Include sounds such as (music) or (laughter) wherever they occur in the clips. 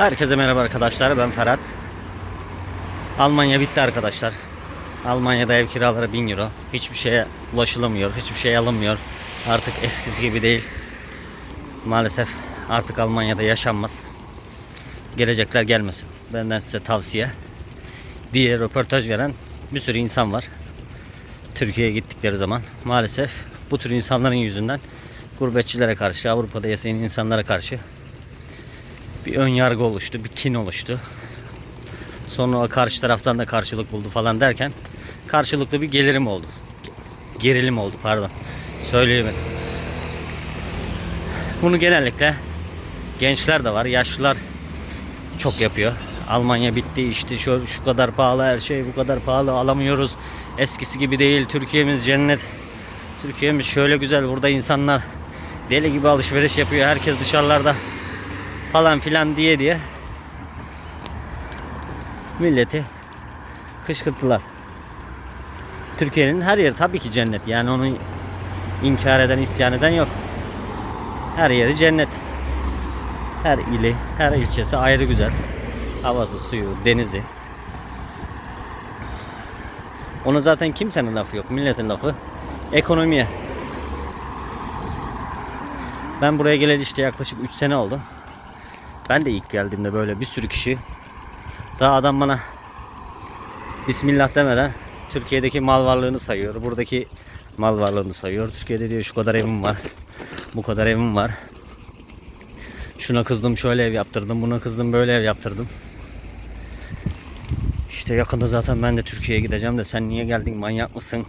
Herkese merhaba arkadaşlar. Ben Ferhat. Almanya bitti arkadaşlar. Almanya'da ev kiraları 1000 euro. Hiçbir şeye ulaşılamıyor. Hiçbir şey alınmıyor. Artık eskisi gibi değil. Maalesef artık Almanya'da yaşanmaz. Gelecekler gelmesin. Benden size tavsiye. Diye röportaj veren bir sürü insan var. Türkiye'ye gittikleri zaman maalesef bu tür insanların yüzünden gurbetçilere karşı, Avrupa'da yaşayan insanlara karşı bir ön yargı oluştu, bir kin oluştu. Sonra karşı taraftan da karşılık buldu falan derken karşılıklı bir gelirim oldu. Gerilim oldu pardon. Söyleyemedim. Bunu genellikle gençler de var, yaşlılar çok yapıyor. Almanya bitti işte şu, şu kadar pahalı her şey bu kadar pahalı alamıyoruz. Eskisi gibi değil. Türkiye'miz cennet. Türkiye'miz şöyle güzel. Burada insanlar deli gibi alışveriş yapıyor. Herkes dışarılarda falan filan diye diye milleti kışkırttılar. Türkiye'nin her yeri tabii ki cennet. Yani onu inkar eden, isyan eden yok. Her yeri cennet. Her ili, her ilçesi ayrı güzel. Havası, suyu, denizi. Ona zaten kimsenin lafı yok. Milletin lafı ekonomiye. Ben buraya geleli işte yaklaşık 3 sene oldu. Ben de ilk geldiğimde böyle bir sürü kişi daha adam bana Bismillah demeden Türkiye'deki mal varlığını sayıyor. Buradaki mal varlığını sayıyor. Türkiye'de diyor şu kadar evim var. Bu kadar evim var. Şuna kızdım şöyle ev yaptırdım. Buna kızdım böyle ev yaptırdım. İşte yakında zaten ben de Türkiye'ye gideceğim de sen niye geldin manyak mısın?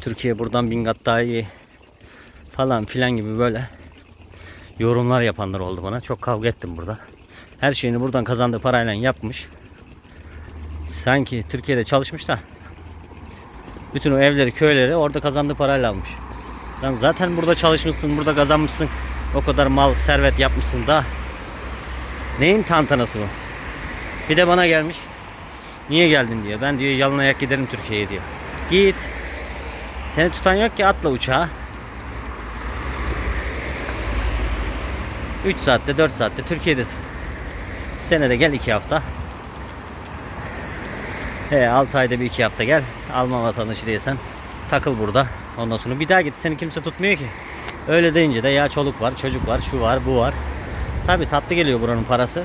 Türkiye buradan bin kat daha iyi falan filan gibi böyle yorumlar yapanlar oldu bana. Çok kavga ettim burada. Her şeyini buradan kazandığı parayla yapmış. Sanki Türkiye'de çalışmış da bütün o evleri, köyleri orada kazandığı parayla almış. Lan zaten burada çalışmışsın, burada kazanmışsın. O kadar mal, servet yapmışsın da. Neyin tantanası bu? Bir de bana gelmiş. Niye geldin diyor. Ben diyor yalın ayak giderim Türkiye'ye diyor. Git. Seni tutan yok ki atla uçağa. 3 saatte 4 saatte Türkiye'desin. Senede gel 2 hafta. He 6 ayda bir 2 hafta gel. Alman vatandaşı değilsen takıl burada. Ondan sonra bir daha git. Seni kimse tutmuyor ki. Öyle deyince de ya çoluk var, çocuk var, şu var, bu var. Tabi tatlı geliyor buranın parası.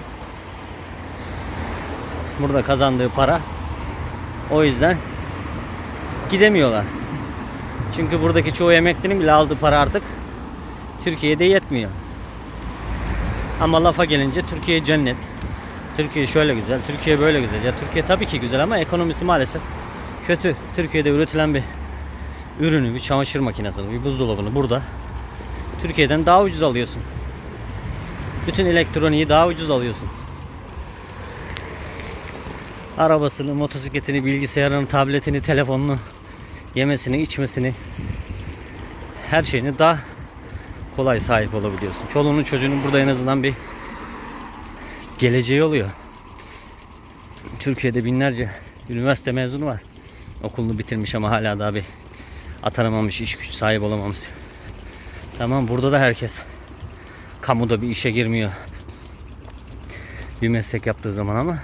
Burada kazandığı para. O yüzden gidemiyorlar. Çünkü buradaki çoğu emeklinin bile aldığı para artık Türkiye'de yetmiyor. Ama lafa gelince Türkiye cennet. Türkiye şöyle güzel, Türkiye böyle güzel. Ya Türkiye tabii ki güzel ama ekonomisi maalesef kötü. Türkiye'de üretilen bir ürünü, bir çamaşır makinesini, bir buzdolabını burada Türkiye'den daha ucuz alıyorsun. Bütün elektroniği daha ucuz alıyorsun. Arabasını, motosikletini, bilgisayarını, tabletini, telefonunu, yemesini, içmesini her şeyini daha kolay sahip olabiliyorsun. Çoluğunun çocuğunun burada en azından bir geleceği oluyor. Türkiye'de binlerce üniversite mezunu var. Okulunu bitirmiş ama hala daha bir atanamamış, iş güç sahibi olamamış. Tamam burada da herkes kamuda bir işe girmiyor. Bir meslek yaptığı zaman ama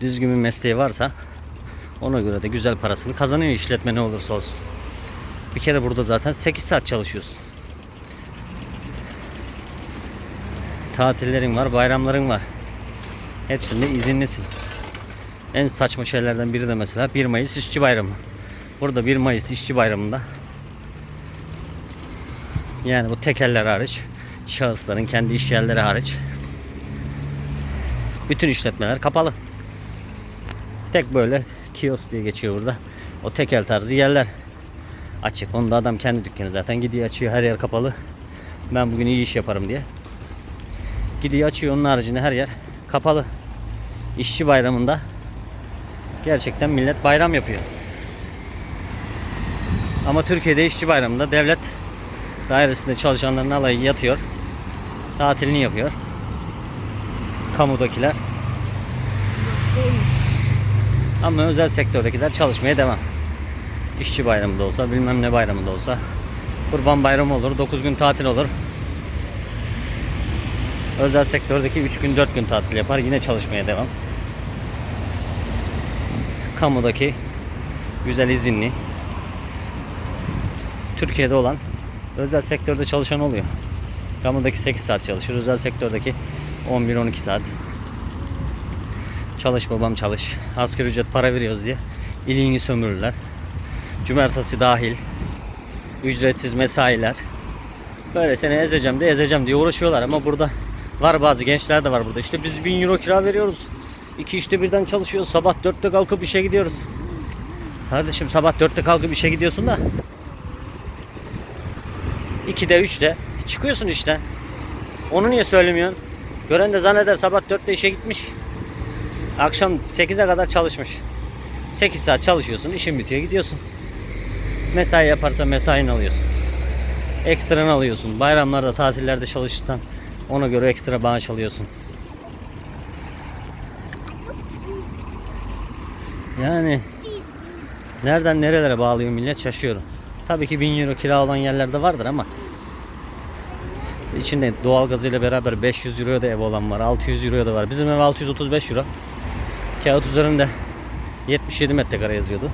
düzgün bir mesleği varsa ona göre de güzel parasını kazanıyor işletme ne olursa olsun. Bir kere burada zaten 8 saat çalışıyorsun. Tatillerin var, bayramların var. Hepsinde izinlisin. En saçma şeylerden biri de mesela 1 Mayıs İşçi Bayramı. Burada 1 Mayıs İşçi Bayramı'nda yani bu tekeller hariç şahısların kendi iş yerleri hariç bütün işletmeler kapalı. Tek böyle kiosk diye geçiyor burada. O tekel tarzı yerler açık. Onda adam kendi dükkanı zaten gidiyor açıyor her yer kapalı. Ben bugün iyi iş yaparım diye. Gidiyor açıyor onun haricinde her yer kapalı. İşçi bayramında gerçekten millet bayram yapıyor. Ama Türkiye'de işçi bayramında devlet dairesinde çalışanların alayı yatıyor. Tatilini yapıyor. Kamudakiler. Ama özel sektördekiler çalışmaya devam. İşçi bayramı da olsa, bilmem ne bayramı da olsa. Kurban bayramı olur, 9 gün tatil olur. Özel sektördeki 3 gün 4 gün tatil yapar. Yine çalışmaya devam. Kamudaki güzel izinli. Türkiye'de olan özel sektörde çalışan oluyor. Kamudaki 8 saat çalışır. Özel sektördeki 11-12 saat. Çalış babam çalış. Asgari ücret para veriyoruz diye iliğini sömürürler. Cumartesi dahil. Ücretsiz mesailer. Böyle seni ezeceğim de ezeceğim diye uğraşıyorlar ama burada var bazı gençler de var burada. İşte biz 1000 euro kira veriyoruz. İki işte birden çalışıyoruz. Sabah 4'te kalkıp işe gidiyoruz. Kardeşim sabah 4'te kalkıp işe gidiyorsun da 2'de 3'te çıkıyorsun işte. Onu niye söylemiyorsun? Gören de zanneder sabah 4'te işe gitmiş. Akşam 8'e kadar çalışmış. 8 saat çalışıyorsun, işin bitiyor, gidiyorsun. Mesai yaparsan mesaini alıyorsun. Ekstranı alıyorsun. Bayramlarda, tatillerde çalışırsan ona göre ekstra bağış alıyorsun. Yani nereden nerelere bağlıyor millet şaşıyorum. Tabii ki 1000 euro kira olan yerlerde vardır ama içinde doğalgazıyla beraber 500 euroya da ev olan var, 600 euroya da var. Bizim ev 635 euro. Kağıt üzerinde 77 metrekare yazıyordu.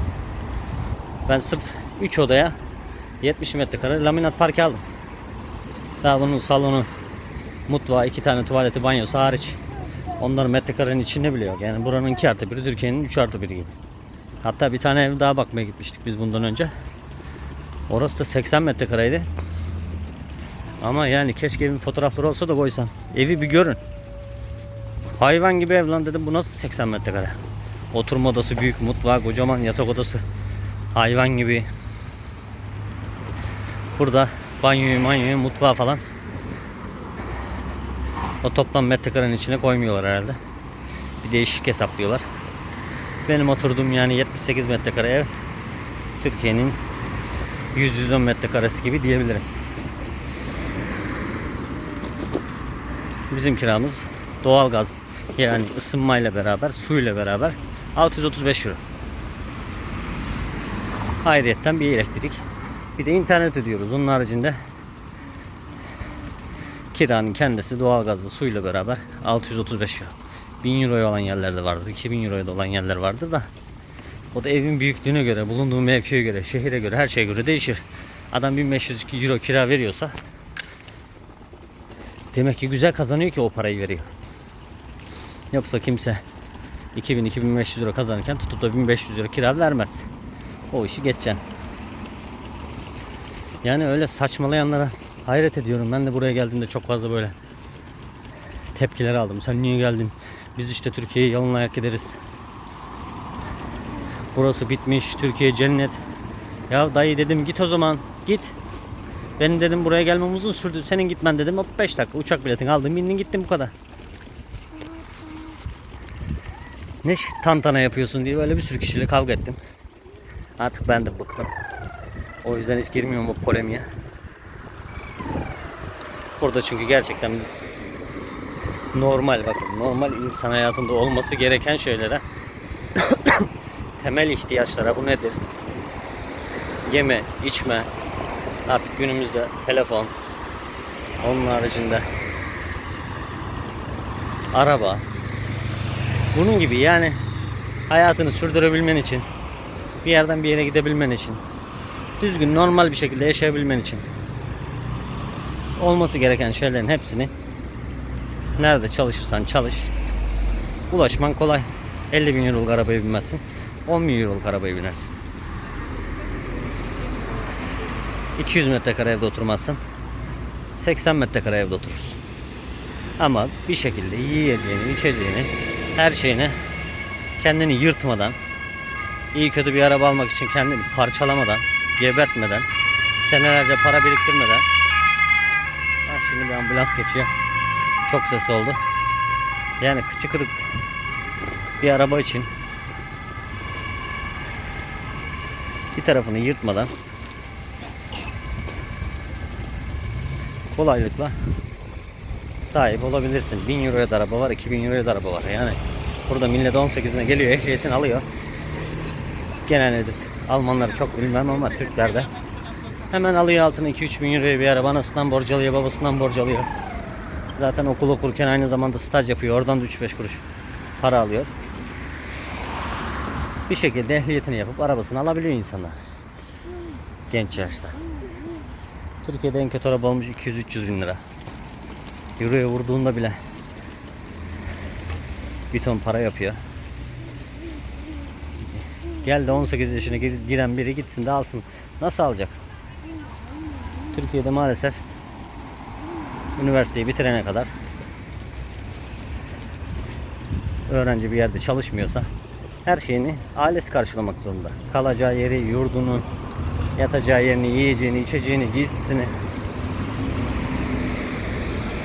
Ben sırf 3 odaya 70 metrekare laminat parke aldım. Daha bunun salonu, mutfağı, iki tane tuvaleti, banyosu hariç. Onların metrekarenin içinde bile yok. Yani buranın 2 artı 1'i Türkiye'nin 3 artı 1'i gibi. Hatta bir tane ev daha bakmaya gitmiştik biz bundan önce. Orası da 80 metrekareydi. Ama yani keşke evin fotoğrafları olsa da koysan. Evi bir görün. Hayvan gibi ev lan dedim bu nasıl 80 metrekare? Oturma odası büyük, mutfağı kocaman, yatak odası. Hayvan gibi. Burada banyoyu, banyoyu, mutfağı falan. O toplam metrekarenin içine koymuyorlar herhalde. Bir değişik hesaplıyorlar. Benim oturduğum yani 78 metrekare ev Türkiye'nin 100-110 metrekaresi gibi diyebilirim. Bizim kiramız doğalgaz yani ısınmayla beraber, suyla beraber 635 euro. Ayrıyetten bir elektrik. Bir de internet ödüyoruz. Onun haricinde kiranın kendisi doğalgazlı suyla beraber 635 euro. 1000 euroya olan yerlerde vardır. 2000 euroya da olan yerler vardır da. O da evin büyüklüğüne göre, bulunduğu mevkiye göre, şehire göre, her şeye göre değişir. Adam 1500 euro kira veriyorsa demek ki güzel kazanıyor ki o parayı veriyor. Yoksa kimse 2000-2500 euro kazanırken tutup da 1500 euro kira vermez. O işi geçeceksin. Yani öyle saçmalayanlara hayret ediyorum. Ben de buraya geldiğimde çok fazla böyle tepkiler aldım. Sen niye geldin? Biz işte Türkiye'yi yalın ayak gideriz. Burası bitmiş. Türkiye cennet. Ya dayı dedim git o zaman. Git. Benim dedim buraya gelmem uzun sürdü. Senin gitmen dedim. Hop 5 dakika uçak biletini aldım. Bindin gittim bu kadar. Ne tantana yapıyorsun diye böyle bir sürü kişiyle kavga ettim. Artık ben de bıktım. O yüzden hiç girmiyorum bu polemiğe. Burada çünkü gerçekten normal bakın normal insan hayatında olması gereken şeylere (coughs) temel ihtiyaçlara bu nedir? Yeme, içme, artık günümüzde telefon, onun haricinde araba, bunun gibi yani hayatını sürdürebilmen için, bir yerden bir yere gidebilmen için, düzgün normal bir şekilde yaşayabilmen için olması gereken şeylerin hepsini nerede çalışırsan çalış ulaşman kolay. 50 bin euroluk arabaya binmezsin. 10 bin euroluk arabaya binersin. 200 metrekare evde oturmazsın. 80 metrekare evde oturursun. Ama bir şekilde yiyeceğini, içeceğini, her şeyini kendini yırtmadan, iyi kötü bir araba almak için kendini parçalamadan, gebertmeden, senelerce para biriktirmeden şimdi bir ambulans geçiyor. Çok ses oldu. Yani kıçı kırık bir araba için bir tarafını yırtmadan kolaylıkla sahip olabilirsin. 1000 euroya da araba var, 2000 euroya da araba var. Yani burada millet 18'ine geliyor, ehliyetini alıyor. Genelde Almanları çok bilmem ama Türklerde Hemen alıyor altına 2-3 bin euroya bir araba. Anasından borç alıyor, babasından borç alıyor. Zaten okul okurken aynı zamanda staj yapıyor. Oradan da 3-5 kuruş para alıyor. Bir şekilde ehliyetini yapıp arabasını alabiliyor insanlar. Genç yaşta. Türkiye'de en kötü araba olmuş 200-300 bin lira. Euroya vurduğunda bile bir ton para yapıyor. Gel de 18 yaşına gir- giren biri gitsin de alsın. Nasıl alacak? Türkiye'de maalesef üniversiteyi bitirene kadar öğrenci bir yerde çalışmıyorsa her şeyini ailesi karşılamak zorunda. Kalacağı yeri, yurdunu, yatacağı yerini, yiyeceğini, içeceğini, giysisini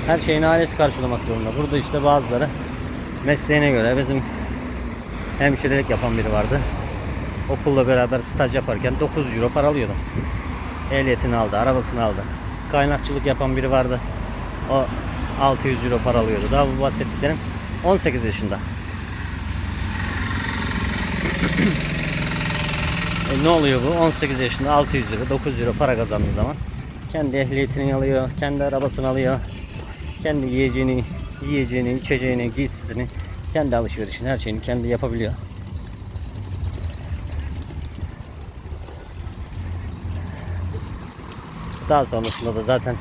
her şeyini ailesi karşılamak zorunda. Burada işte bazıları mesleğine göre bizim hemşirelik yapan biri vardı. Okulla beraber staj yaparken 900 euro para alıyordu. Ehliyetini aldı, arabasını aldı. Kaynakçılık yapan biri vardı. O 600 euro para alıyordu. Daha bu bahsettiklerim 18 yaşında. E ne oluyor bu? 18 yaşında 600 euro, 900 euro para kazandığı zaman kendi ehliyetini alıyor, kendi arabasını alıyor, kendi yiyeceğini, yiyeceğini, içeceğini, giysisini, kendi alışverişini, her şeyini kendi yapabiliyor. Daha sonrasında da zaten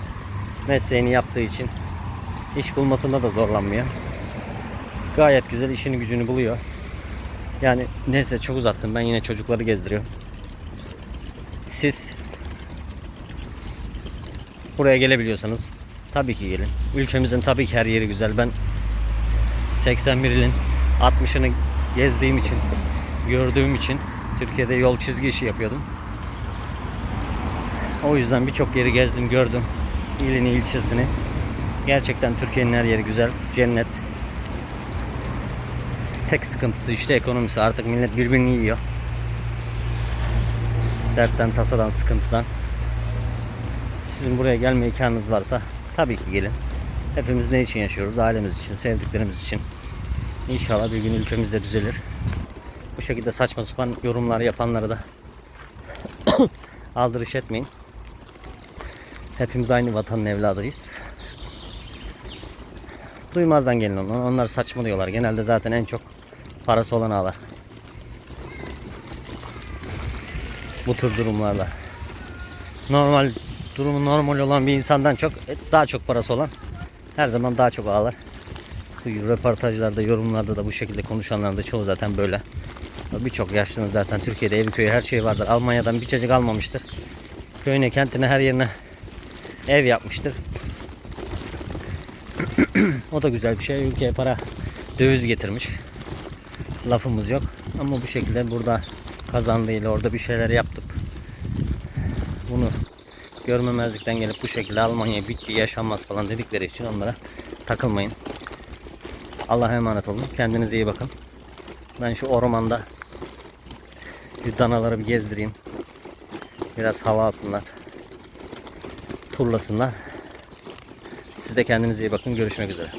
mesleğini yaptığı için iş bulmasında da zorlanmıyor. Gayet güzel işini gücünü buluyor. Yani neyse çok uzattım. Ben yine çocukları gezdiriyorum. Siz buraya gelebiliyorsanız tabii ki gelin. Ülkemizin tabii ki her yeri güzel. Ben 81 ilin 60'ını gezdiğim için, gördüğüm için Türkiye'de yol çizgi işi yapıyordum. O yüzden birçok yeri gezdim, gördüm. İlini, ilçesini. Gerçekten Türkiye'nin her yeri güzel. Cennet. Tek sıkıntısı işte ekonomisi. Artık millet birbirini yiyor. Dertten, tasadan, sıkıntıdan. Sizin buraya gelme imkanınız varsa tabii ki gelin. Hepimiz ne için yaşıyoruz? Ailemiz için, sevdiklerimiz için. İnşallah bir gün ülkemizde düzelir. Bu şekilde saçma sapan yorumlar yapanları da (coughs) aldırış etmeyin. Hepimiz aynı vatanın evladıyız. Duymazdan gelin onu. Onlar saçmalıyorlar. Genelde zaten en çok parası olan ağlar. Bu tür durumlarla. Normal durumu normal olan bir insandan çok e, daha çok parası olan her zaman daha çok ağlar. Bu röportajlarda, yorumlarda da bu şekilde konuşanların da çoğu zaten böyle. Birçok yaşlının zaten Türkiye'de ev köyü her şey vardır. Almanya'dan bir çocuk almamıştır. Köyüne, kentine, her yerine ev yapmıştır. (clears throat) o da güzel bir şey. Ülkeye para döviz getirmiş. Lafımız yok. Ama bu şekilde burada kazandığıyla orada bir şeyler yaptık. Bunu görmemezlikten gelip bu şekilde Almanya bitti yaşanmaz falan dedikleri için onlara takılmayın. Allah'a emanet olun. Kendinize iyi bakın. Ben şu ormanda bir danaları bir gezdireyim. Biraz hava alsınlar. Turlasınlar. Siz de kendinize iyi bakın. Görüşmek üzere.